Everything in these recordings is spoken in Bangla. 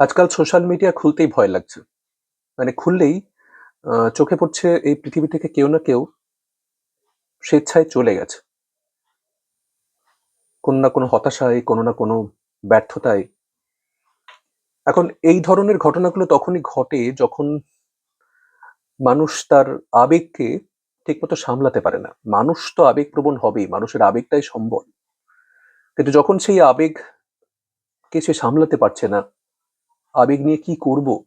আজকাল সোশ্যাল মিডিয়া খুলতেই ভয় লাগছে। মানে খুললেই চোখে পড়ছে এই পৃথিবী থেকে কেউ না কেউ স্বেচ্ছায় চলে গেছে। কোনো না কোনো হতাশায়, কোনো না কোনো ব্যর্থতায়। এখন এই ধরনের ঘটনাগুলো তখনই ঘটে যখন মানুষ তার আবেগকে ঠিকমতো সামলাতে পারে না। মানুষ তো আবেগপ্রবণ হবেই, মানুষের আবেগটাই সম্বল। কিন্তু যখন সেই আবেগকে সে সামলাতে পারছে না, আবেগ নিয়ে কি করব?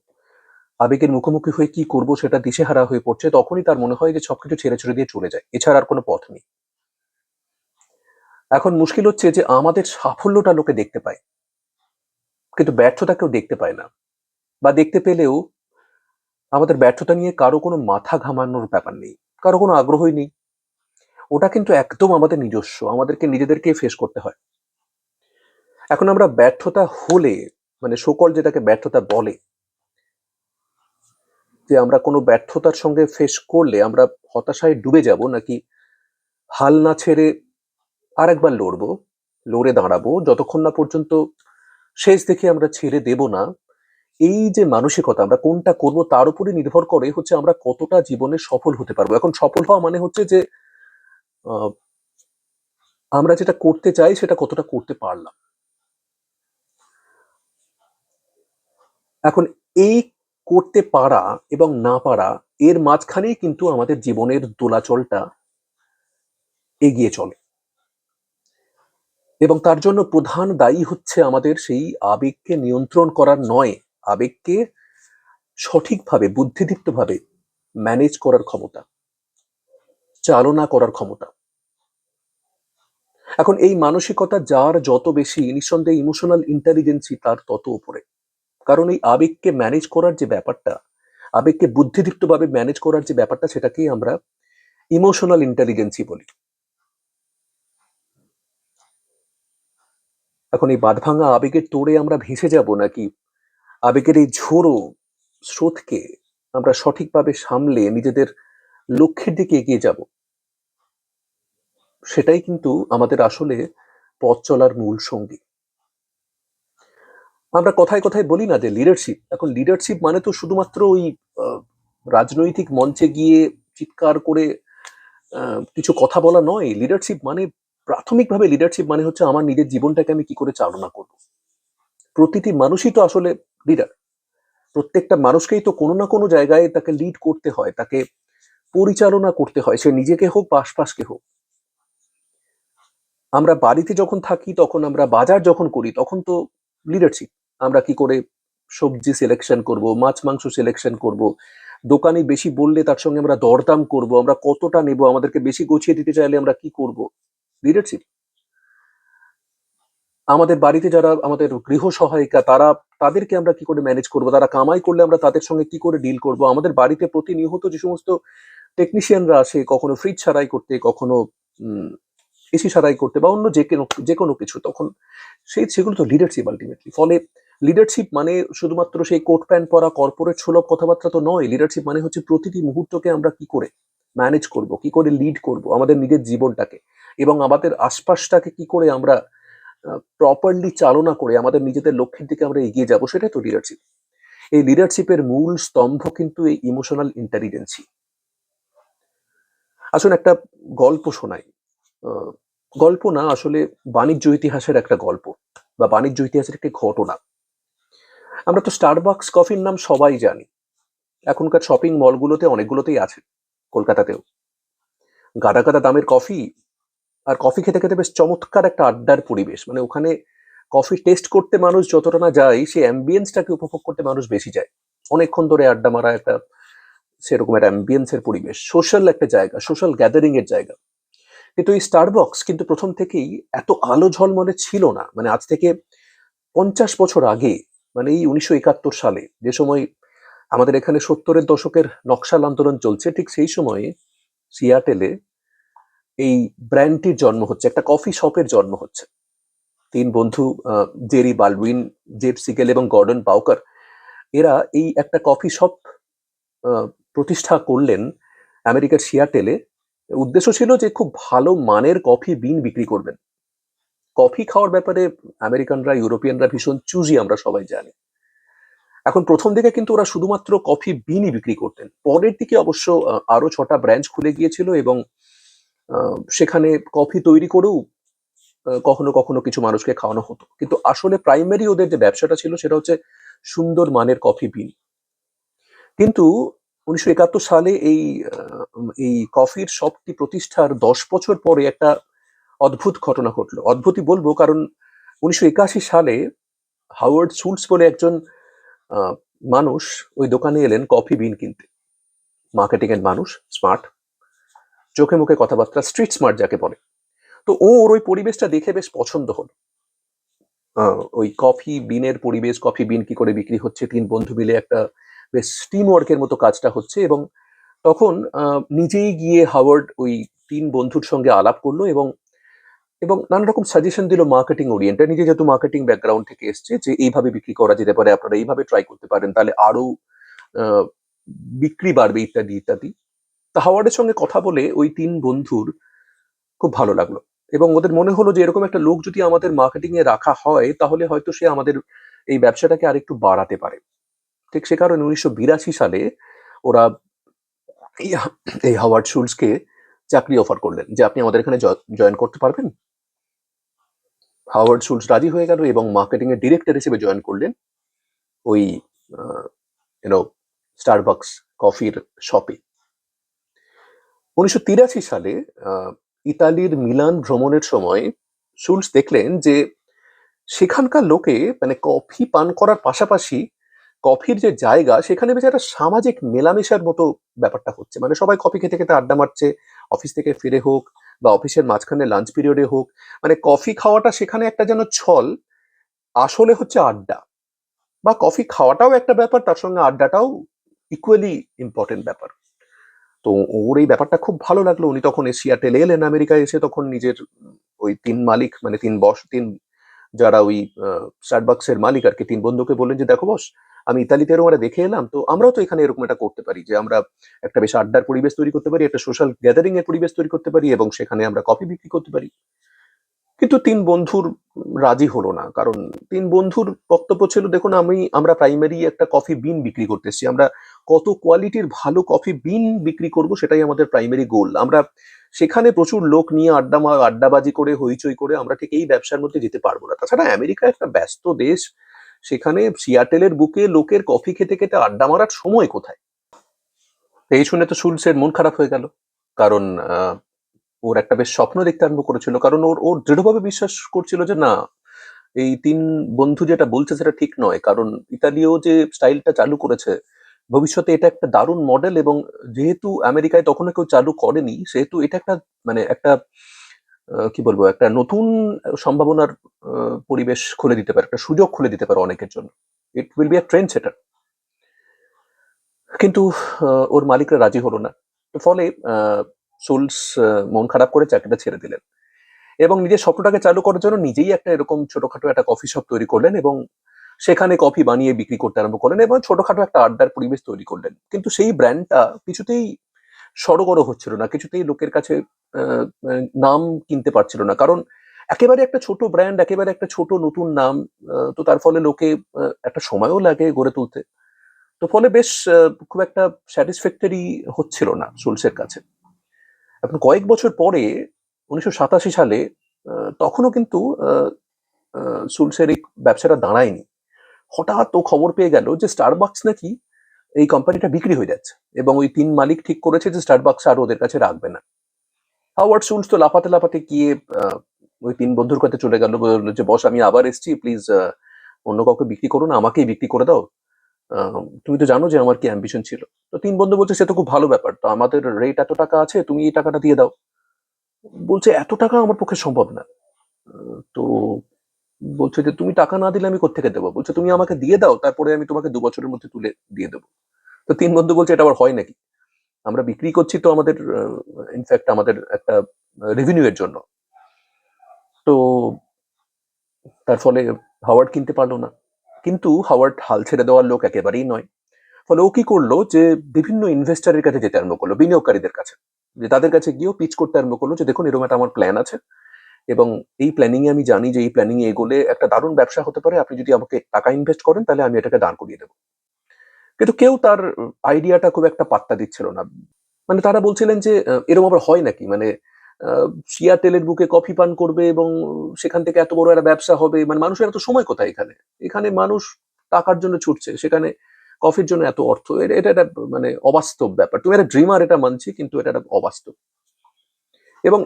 আবেগের মুখোমুখি হয়ে কি করব সেটা দিশেহারা হয়ে পড়ছে, তখনই তার মনে হয় যে সবকিছু ছেড়ে ছেড়ে দিয়ে চলে যায়। এছাড়া আর কোনো পথ নেই। এখন মুশকিল হচ্ছে যে আমাদের সাফল্যটা লোকে দেখতে পায়। কিন্তু ব্যর্থতা কেউ দেখতে পায় না। বা দেখতে পেলেও আমাদের ব্যর্থতা নিয়ে কারও কোনো মাথা ঘামানোর ব্যাপার নেই। কারও কোনো আগ্রহই নেই। ওটা কিন্তু একদম আমাদের নিজস্ব। আমাদেরকে নিজেদেরকে ফেস করতে হয়। এখন আমরা ব্যর্থতা হলে মানে সকল যেটাকে ব্যর্থতা বলে যে আমরা কোনো ব্যর্থতার সঙ্গে ফেস করলে আমরা হতাশায় ডুবে যাব নাকি হাল না ছেড়ে আরেকবার লড়বো, লড়ে দাঁড়াবো যতক্ষণ না পর্যন্ত শেষ দেখে আমরা ছেড়ে দেব না। এই যে মানসিকতা আমরা কোনটা করব তার উপরে নির্ভর করে হচ্ছে আমরা কতটা জীবনে সফল হতে পারব। এখন সফল হওয়া মানে হচ্ছে যে আমরা যেটা করতে চাই সেটা কতটা করতে পারলাম। এখন এই করতে পারা এবং না পারা এর মাঝখানেই কিন্তু আমাদের জীবনের দোলাচলটা এগিয়ে চলে। এবং তার জন্য প্রধান দায়ী হচ্ছে আমাদের সেই আবেগকে নিয়ন্ত্রণ করার নয়, আবেগকে সঠিকভাবে বুদ্ধিদীপ্তভাবে ম্যানেজ করার ক্ষমতা। চালনা করার ক্ষমতা। এখন এই মানসিকতা যার যত বেশি নিঃসন্দেহে ইমোশনাল ইন্টেলিজেন্সি তার তত উপরে। কারণ এই আবেগকে ম্যানেজ করার যে ব্যাপারটা, আবেগকে বুদ্ধিদীপ্তভাবে ম্যানেজ করার যে ব্যাপারটা সেটাকেই আমরা ইমোশনাল ইন্টেলিজেন্সই বলি। এখন এই বাঁধভাঙা আবেগের তোড়ে আমরা ভেসে যাব নাকি আবেগের এই ঝোড়ো স্রোতকে আমরা সঠিকভাবে সামলে নিজেদের লক্ষ্যের দিকে এগিয়ে যাব? সেটাই কিন্তু আমাদের আসলে পথ চলার মূল সঙ্গী। আমরা কথায়, কথায় বলি না যে লিডারশিপ। এখন লিডারশিপ মানে তো শুধুমাত্র ওই রাজনৈতিক মঞ্চে গিয়ে চিৎকার করে কিছু কথা বলা নয়। লিডারশিপ মানে প্রাথমিকভাবে লিডারশিপ মানে হচ্ছে আমার নিজের জীবনটাকে আমি কি করে চালনা করব। প্রতিটি মানুষই তো আসলে লিডার। প্রত্যেকটা মানুষকেই তো কোনো না কোনো জায়গায় তাকে লিড করতে হয়, তাকে পরিচালনা করতে হয়। সে নিজেকে হোক বা আশপাশকে হোক। আমরা বাড়িতে যখন থাকি তখন আমরা বাজার যখন করি তখন তো লিডারশিপ। আমরা কি করে সবজি সিলেকশন করব, মাছ-মাংস সিলেকশন করব। দোকানে বেশি বললে তার সঙ্গে আমরা দরদাম করব। আমরা কতটা নেব, আমাদেরকে বেশি গুছিয়ে দিতে চাইলে আমরা কি করব? লিডারশিপ। আমাদের বাড়িতে যারা আমাদের গৃহ সহায়িকা তারা তাদেরকে আমরা কি করে ম্যানেজ করব? তারা কামাই করলে আমরা তাদের সঙ্গে কি করে ডিল করব? আমাদের বাড়িতে প্রতিনিয়ত যে সমস্ত টেকনিশিয়ানরা আসে কখনো ফ্রিজ সারাই করতে, কখনো এসি সারাই করতে বা অন্য যে কোনো কিছু তখন সেই সেগুলো তো লিডারশিপ আল্টিমেটলি। ফলে লিডারশিপ মানে শুধুমাত্র সেই কোট প্যান্ট পরা কর্পোরেট সুলভ কথাবার্তা তো নয়। লিডারশিপ মানে হচ্ছে প্রতিটি মুহূর্তকে আমরা কি করে ম্যানেজ করব, কি করে লিড করব আমাদের নিজের জীবনটাকে এবং আমাদের আশপাশটাকে কি করে আমরা প্রপারলি চালনা করে আমাদের নিজেদের লক্ষ্যের দিকে আমরা এগিয়ে যাব সেটাই তো লিডারশিপ। এই লিডারশিপের মূল স্তম্ভ কিন্তু এই ইমোশনাল ইন্টেলিজেন্সই। আসুন একটা গল্প শোনাই। গল্প না আসলে বাণিজ্য ইতিহাসের একটা গল্প বা বাণিজ্য ইতিহাসের একটি ঘটনা। আমরা তো Starbucks কফির নাম সবাই জানি। এখনকার শপিং মলগুলোতে অনেকগুলোতেই আছে। কলকাতাতেও। গাদা, গাদা দামের কফি আর কফি খেতে, খেতে বেশ চমৎকার একটা আড্ডার পরিবেশ। মানে ওখানে কফি টেস্ট করতে মানুষ যতটা না যায় সেই অ্যাম্বিয়েন্সটাকে উপভোগ করতে মানুষ বেশি যায়। অনেকক্ষণ ধরে আড্ডা মারা একটা সেরকম একটা অ্যাম্বিয়েন্সের পরিবেশ। সোশ্যাল একটা জায়গা, সোশ্যাল গ্যাদারিং এর জায়গা। কিন্তু এই Starbucks কিন্তু প্রথম থেকেই এত আলো ঝলমলে ছিল না। মানে আজ থেকে ৫০ বছর আগে মানে এই ১৯৭১ সালে যে সময় আমাদের এখানে সত্তরের দশকের নকশাল আন্দোলন চলছে ঠিক সেই সময়ে সিয়াটেলে এই ব্র্যান্ডটির জন্ম হচ্ছে। একটা কফি শপের জন্ম হচ্ছে। তিন বন্ধু জেরি বালডুইন, জেফ সিগেল এবং গর্ডন বাউকার এরা এই একটা কফি শপ প্রতিষ্ঠা করলেন আমেরিকার সিয়াটেলে। উদ্দেশ্য ছিল যে খুব ভালো মানের কফি বিন বিক্রি করবেন। কফি খাওয়ার ব্যাপারে আমেরিকানরা, ইউরোপিয়ানরা ভীষণ চুজি আমরা সবাই জানি। এখন প্রথম দিকে কিন্তু ওরা শুধুমাত্র কফি বিনই বিক্রি করতেন। পরের দিকে অবশ্য আরও ছটা ব্রাঞ্চ খুলে গিয়েছিল এবং সেখানে কফি তৈরি করেও কখনো কখনো কিছু মানুষকে খাওয়ানো হতো। কিন্তু আসলে প্রাইমারি ওদের যে ব্যবসাটা ছিল সেটা হচ্ছে সুন্দর মানের কফি বিন। কিন্তু উনিশশো একাত্তর সালে এই এই কফির শপটি প্রতিষ্ঠার দশ বছর পরে একটা অদ্ভুত ঘটনা ঘটলো। অদ্ভুতই বলব কারণ উনিশশো একাশি সালে হাওয়ার্ড সুলস বলে একজন মানুষ ওই দোকানে এলেন কফি বিন কিনতে। মার্কেটিং এর মানুষ, স্মার্ট, চোখে মুখে কথাবার্তা, স্ট্রিট স্মার্ট যাকে বলে। তো ওর ওই পরিবেশটা দেখে বেশ পছন্দ হলো। ওই কফি বিনের পরিবেশ, কফি বিন কি করে বিক্রি হচ্ছে, তিন বন্ধু মিলে একটা বেশ টিম ওয়ার্কের মতো কাজটা হচ্ছে এবং তখন নিজেই গিয়ে হাওয়ার্ড ওই তিন বন্ধুর সঙ্গে আলাপ করল এবং এবং নানা রকম সাজেশন দিল মার্কেটিং ওরিয়েন্টেড নিজে যেহেতু মার্কেটিং ব্যাকগ্রাউন্ড থেকে এসছে যে এইভাবে বিক্রি করা যেতে পারে, আপনারা এইভাবে ট্রাই করতে পারেন, তাহলে আরও বিক্রি বাড়বে ইত্যাদি ইত্যাদি। তা হাওয়ার্ডের সঙ্গে কথা বলে ওই তিন বন্ধুর খুব ভালো লাগল। এবং ওদের মনে হলো যে এরকম একটা লোক যদি আমাদের মার্কেটিং এ রাখা হয়, তাহলে হয়তো সে আমাদের এই ব্যবসাটাকে আরেকটু বাড়াতে পারে। ঠিক সে কারণে উনিশশো বিরাশি সালে ওরা এই হাওয়ার্ড শুলসকে চাকরি অফার করলেন, যে আপনি আমাদের এখানে জয়েন করতে পারবেন? হাওয়ার্ড শুলস রাজি হয়ে গেল এবং মার্কেটিং এর ডিরেক্টর হিসেবে জয়েন করলেন ওই ইউনো স্টারবাকস কফির শপে। উনিশশো তিরাশি সালে ইতালির মিলান ভ্রমণের সময় শুলস দেখলেন যে সেখানকার লোকে মানে কফি পান করার পাশাপাশি কফির যে জায়গা, সেখানে বেশ একটা সামাজিক মেলামেশার মতো ব্যাপারটা হচ্ছে। মানে সবাই কফি খেতে খেতে আড্ডা মারছে, অফিস থেকে ফিরে হোক বা অফিসের মাঝখানে লাঞ্চ পিরিয়ডে হোক মানে কফি খাওয়াটা সেখানে একটা যেন ছল, আসলে হচ্ছে আড্ডা। বা কফি খাওয়াটাও একটা ব্যাপার, তার সঙ্গে আড্ডাটাও ইকুয়ালি ইম্পর্টেন্ট ব্যাপার। তো ওর এই ব্যাপারটা খুব ভালো লাগল। উনি তখন সিয়াটেলে এলেন, আমেরিকায় এসে তখন নিজের ওই তিন মালিক মানে তিন বস, তিন যারা ওই স্টারবাক্সের মালিক আর কি, তিন বন্ধুকে বললেন যে, দেখো বস আমি ইতালিতে এরকম একটা দেখে এলাম, তো আমরাও তো এখানে এরকম একটা করতে পারি, যে আমরা একটা বেশ আড্ডার পরিবেশ তৈরি করতে পারি, একটা সোশ্যাল গ্যাদারিং এর পরিবেশ তৈরি করতে পারি এবং সেখানে আমরা কফি বিক্রি করতে পারি। কিন্তু তিন বন্ধুর রাজি হলো না, কারণ তিন বন্ধুর বক্তব্য ছিল, দেখুন, আমি, আমরা প্রাইমারি একটা কফি বিন বিক্রি করতে এসেছি, আমরা কত কোয়ালিটির ভালো কফি বিন বিক্রি করব, সেটাই আমাদের প্রাইমারি গোল আমরা সেখানে প্রচুর লোক নিয়ে আড্ডা আড্ডাবাজি করে, হইচই করে আমরা ঠিক এই ব্যবসার মধ্যে যেতে পারব না। তাছাড়া আমেরিকা একটা ব্যস্ত দেশ, সেখানে সিয়াটেলের বুকে লোকের কফি খেতে খেতে আড্ডা মারার সময় কোথায়? এই শুনে তো শুলসের মন খারাপ হয়ে গেল। কারণ ওর একটা বেশ স্বপ্ন দেখতে আরম্ভ করেছিল। কারণ ওর ওর দৃঢ়ভাবে বিশ্বাস করছিল যে না, এই তিন বন্ধু যেটা বলছে সেটা ঠিক নয়। কারণ ইতালিও যে স্টাইলটা চালু করেছে ভবিষ্যতে এটা একটা দারুণ মডেল এবং যেহেতু আমেরিকায় তখনও কেউ চালু করেনি, সেহেতু এটা একটা মানে একটা কি বলব, একটা নতুন সম্ভাবনার পরিবেশ খুলে দিতে পারে, একটা সুযোগ খুলে দিতে পারে অনেকের জন্য। It will be a trend সেটার কিন্তু ওর মালিকরা রাজি হলো না। ফলে সোলস মন খারাপ করে চাকরিটা ছেড়ে দিলেন। এবং নিজের স্বপ্নটাকে চালু করার জন্য নিজেই একটা এরকম ছোটখাটো একটা কফি শপ তৈরি করলেন এবং সেখানে কফি বানিয়ে বিক্রি করতে আরম্ভ করলেন এবং ছোটখাটো একটা আড্ডার পরিবেশ তৈরি করলেন। কিন্তু সেই ব্র্যান্ডটা কিছুতেই সড়গড় হচ্ছিল না, কিছুতেই লোকের কাছে নাম কিনতে পারছিল না। কারণ একেবারে একটা ছোট ব্র্যান্ড একেবারে একটা ছোট নতুন নাম তো তার ফলে লোকে একটা সময়ও লাগে গড়ে তুলতে। তো ফলে বেশ খুব একটা স্যাটিসফ্যাক্টরি হচ্ছিল না সুলসের কাছে। এখন কয়েক বছর পরে, উনিশশো সাতাশি সালে তখনও কিন্তু সুলসের এই ব্যবসাটা দাঁড়ায়নি। হঠাৎ ও খবর পেয়ে গেল যে স্টারবাক্স নাকি এই কোম্পানিটা বিক্রি হয়ে যাচ্ছে এবং ওই তিন মালিক ঠিক করেছে যে স্টারবাক্স আর ওদের কাছে রাখবে না। হাওয়ার্ড সুলস তো লাফাতে লাফাতে গিয়ে ওই তিন বন্ধুর কাছে চলে গেল, বলল যে, বস, আমি আবার এসেছি প্লিজ অন্য কাউকে বিক্রি করো না, আমাকেই বিক্রি করে দাও। তুমি তো জানো যে আমার কি অ্যাম্বিশন ছিল। তো তিন বন্ধু বলছে, সে তো খুব ভালো ব্যাপার, তো আমাদের রেট এত টাকা আছে, তুমি এই টাকাটা দিয়ে দাও। বলছে, এত টাকা আমার পক্ষে সম্ভব না। তো বলছে যে তুমি টাকা না দিলে আমি কোথেকে দেবো? বলছে, তুমি আমাকে দিয়ে দাও, তারপরে আমি তোমাকে দু বছরের মধ্যে তুলে দিয়ে দেবো। তো তিন বন্ধু বলছে, এটা আবার হয় নাকি? আমরা বিক্রি করছি তো আমাদের ইনফ্যাক্ট আমাদের একটা রেভিনিউ এর জন্য। তো তার ফলে হাওয়ার্ড কিনতে পারল না। কিন্তু হাওয়ার্ড হাল ছেড়ে দেওয়ার লোক একেবারেই নয়। ফলে ও কি করল যে বিভিন্ন ইনভেস্টারের কাছে যেতে আরম্ভ করল, বিনিয়োগকারীদের কাছে। যে তাদের কাছে গিয়েও পিচ করতে আরম্ভ করল যে, দেখুন, এরকম একটা আমার প্ল্যান আছে। এবং এই প্ল্যানিং এ আমি জানি যে এই প্ল্যানিং এ এগোলে একটা দারুণ ব্যবসা হতে পারে। আপনি যদি আমাকে টাকা ইনভেস্ট করেন তাহলে আমি এটাকে দাঁড় করিয়ে দেবো। কিন্তু কেউ তার আইডিয়াটা খুব একটা পাত্তা দিচ্ছিল না। মানে তারা বলছিলেন যে এরম আবার হয় নাকি? মানে আহ, তেলের বুকে কফি পান করবে এবং সেখান থেকে এত বড় একটা ব্যবসা হবে। মানে মানুষের এত সময় কোথায় এখানে? এখানে মানুষ টাকার জন্য ছুটছে। সেখানে কফির জন্য এত অর্থ। এটা একটা মানে অবাস্তব ব্যাপার। তুমি একটা ড্রিমার এটা মানছি কিন্তু এটা একটা অবাস্তব। এবং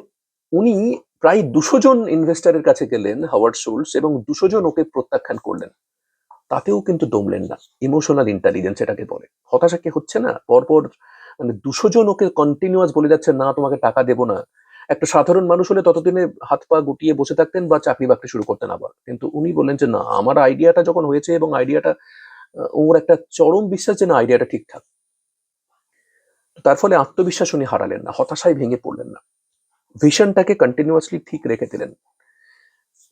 উনি প্রায় দুশো জন ইনভেস্টারের কাছে গেলেন হাওয়ার্ড সোলস এবং দুশো জন ওকে প্রত্যাখ্যান করলেন। তাতেও কিন্তু দমলেন না। ইমোশনাল ইন্টেলিজেন্স এটাকে বলে। হতাশা কি হচ্ছে না? পরপর মানে দুশো জন ওকে কন্টিনিউয়াস বলে যাচ্ছে, না, তোমাকে টাকা দেবো না। একটা সাধারণ মানুষ হলে ততদিনে হাত পা গুটিয়ে বসে থাকতেন বা চাকরি বাকরি শুরু করতেন আবার। কিন্তু উনি বললেন যে, না, আমার আইডিয়াটা যখন হয়েছে এবং আইডিয়াটা ওর একটা চরম বিশ্বাস যে, না আইডিয়াটা ঠিকঠাক। তার ফলে আত্মবিশ্বাস উনি হারালেন না। হতাশায় ভেঙে পড়লেন না। ভিশনটাকে কন্টিনিউয়াসলি ঠিক রেখে দিলেন।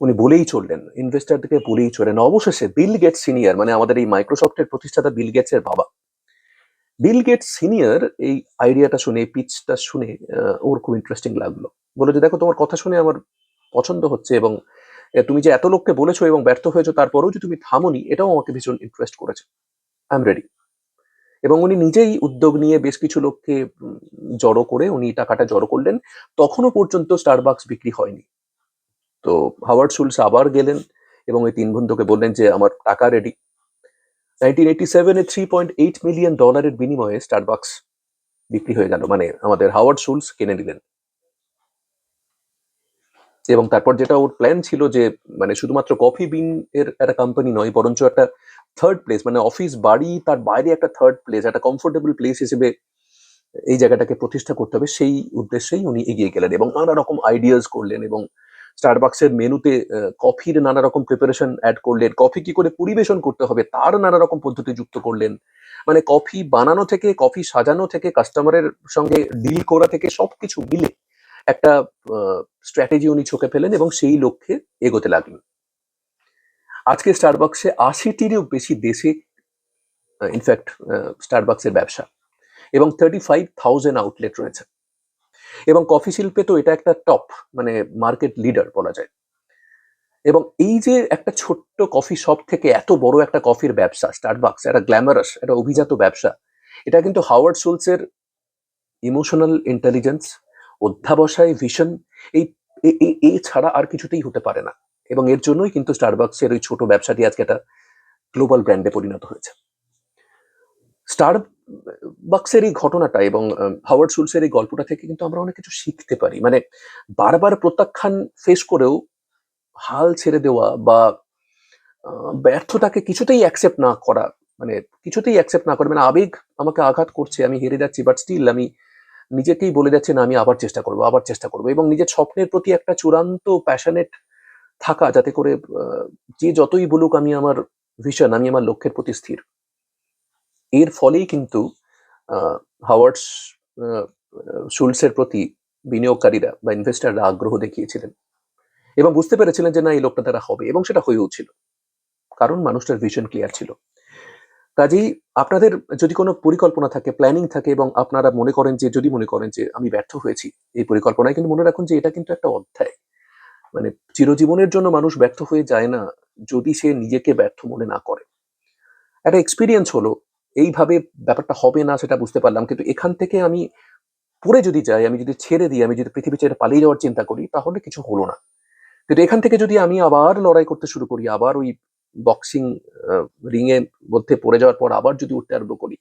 উনি বলেই চললেন ইনভেস্টারদেরকে বলেই চললেন। অবশেষে বিল গেট সিনিয়র মানে আমাদের এই মাইক্রোসফটের প্রতিষ্ঠাতা বিল গেটস এর বাবা। বিল গেট সিনিয়র এই আইডিয়াটা শুনে পিচটা শুনে ওর খুব ইন্টারেস্টিং লাগল। বলে যে, দেখো, তোমার কথা শুনে আমার পছন্দ হচ্ছে এবং তুমি যে এত লোককে বলেছ এবং ব্যর্থ হয়েছো, তারপরেও যে তুমি থামোনি, এটাও আমাকে ভীষণ ইন্টারেস্ট করেছে। আই এম রেডি এবং উনি নিজেই উদ্যোগ নিয়ে বেশ কিছু লোককে জড়ো করে, উনি টাকাটা জড়ো করলেন। তখনও পর্যন্ত স্টারবাক্স বিক্রি হয়নি। তো হাওয়ার্ড শুলস আবার গেলেন এবং ওই তিন বন্ধুকে বললেন যে, আমার টাকা রেডি নাইনটিন এইটি সেভেনে থ্রি পয়েন্ট এইট মিলিয়ন ডলারের বিনিময়ে স্টারবাক্স বিক্রি হয়ে গেল। মানে আমাদের হাওয়ার্ড শুলস কিনে নিলেন। এবং তারপর যেটা ওর প্ল্যান ছিল যে মানে শুধুমাত্র কফি বিন এর একটা কোম্পানি নয়, বরঞ্চ একটা থার্ড প্লেস মানে অফিস বাড়ি তার বাইরে একটা থার্ড প্লেস একটা কমফোর্টেবল প্লেস হিসেবে এই জায়গাটাকে প্রতিষ্ঠা করতে হবে। সেই উদ্দেশ্যেই উনি এগিয়ে গেলেন এবং নানা রকম আইডিয়াস করলেন এবং স্টারবাক্সের মেনুতে কফির নানা রকম প্রিপারেশন অ্যাড করলেন। কফি কি করে পরিবেশন করতে হবে তার নানা রকম পদ্ধতি যুক্ত করলেন। মানে কফি বানানো থেকে কফি সাজানো থেকে কাস্টমারের সঙ্গে ডিল করা থেকে সবকিছু মিলে একটা স্ট্র্যাটেজি উনি চোখে ফেলেন এবং সেই লক্ষ্যে এগোতে লাগলেন। আজকে স্টারবাক্সে আশিটিরও বেশি দেশে ইনফ্যাক্ট স্টারবাক্সের ব্যবসা এবং থার্টি ফাইভ থাউজেন্ড আউটলেট রয়েছে। এবং কফি শিল্পে তো এটা একটা টপ মানে মার্কেট লিডার বলা যায়। এবং এই যে একটা ছোট্ট কফি শপ থেকে এত বড় একটা কফির ব্যবসা স্টারবাক্স একটা গ্ল্যামারাস একটা অভিজাত ব্যবসা, এটা কিন্তু হাওয়ার্ড সোলসের ইমোশনাল ইন্টেলিজেন্স অধ্যাবসায় ভিশন এই, এ- এ- এ ছাড়া আর কিছুতেই হতে পারে না। এবং এর জন্যই কিন্তু স্টারবাক্সের ওই ছোট ব্যবসাটি আজকে একটা গ্লোবাল ব্র্যান্ডে পরিণত হয়েছে। স্টার বাক্সের এই ঘটনাটা এবং হাওয়ার্ড শুলসের এই গল্পটা থেকে কিন্তু আমরা অনেক কিছু শিখতে পারি। মানে বারবার প্রত্যাখ্যান ফেস করেও হাল ছেড়ে দেওয়া বা ব্যর্থতাকে কিছুতেই অ্যাকসেপ্ট না করা মানে কিছুতেই অ্যাকসেপ্ট না করে মানে আবেগ আমাকে আঘাত করছে, আমি হেরে যাচ্ছি বাট স্টিল আমি নিজেকেই বলে যাচ্ছি, না, আমি আবার চেষ্টা করব, আবার চেষ্টা করব। এবং নিজের স্বপ্নের প্রতি একটা চূড়ান্ত প্যাশনেট থাকা, যাতে করে যে যতই বলুক আমি আমার ভিশন আমি আমার লক্ষ্যের প্রতি স্থির। এর ফলেই কিন্তু হাওয়ার্ডস শুলসের প্রতি বিনিয়োগকারীরা বা ইনভেস্টাররা আগ্রহ দেখিয়েছিলেন। এবং বুঝতে পেরেছিলেন যে, না, এই লোকটা তারা হবে। এবং সেটা হয়েও ছিল। কারণ মানুষটার ভিশন ক্লিয়ার ছিল। কাজেই আপনাদের যদি কোনো পরিকল্পনা থাকে প্ল্যানিং থাকে এবং আপনারা মনে করেন যে, যদি মনে করেন যে, আমি ব্যর্থ হয়েছি, এই পরিকল্পনায় কিন্তু মনে রাখুন যে, এটা কিন্তু একটা অধ্যায়। মানে চিরজীবনের জন্য মানুষ ব্যর্থ হয়ে যায় না, যদি সে নিজেকে ব্যর্থ মনে না করে। একটা এক্সপিরিয়েন্স হলো, এইভাবে ব্যাপারটা হবে না সেটা বুঝতে পারলাম, কিন্তু এখান থেকে আমি পড়ে যদি যাই, আমি যদি ছেড়ে দিই, আমি যদি পৃথিবী ছেড়ে পালিয়ে যাওয়ার চিন্তা করি, তাহলে কিছু হলো না। কিন্তু এখান থেকে যদি আমি আবার লড়াই করতে শুরু করি, আবার ওই বক্সিং রিং এর মধ্যে পড়ে যাওয়ার পর আবার যদি উঠতে আরম্ভ করি,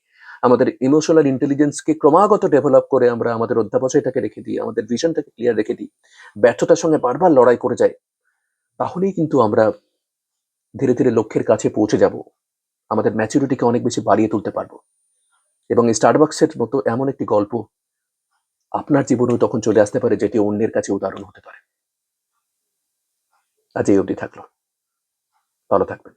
আমাদের ইমোশনাল ইন্টেলিজেন্সকে ক্রমাগত ডেভেলপ করে আমরা আমাদের অধ্যাবসায়টাকে রেখে দিই, আমাদের ভিশনটাকে ক্লিয়ার রেখে দিই, ব্যর্থতার সঙ্গে বারবার লড়াই করে যাই তাহলেই কিন্তু আমরা ধীরে ধীরে লক্ষ্যের কাছে পৌঁছে যাব, আমাদের ম্যাচুরিটিকে অনেক বেশি বাড়িয়ে তুলতে পারব। এবং স্টারবাক্সের মতো এমন একটি গল্প আপনার জীবনেও তখন চলে আসতে পারে, যেটি অন্যের কাছে উদাহরণ হতে পারে। আজ এই অবধি থাকল। ভালো থাকবেন।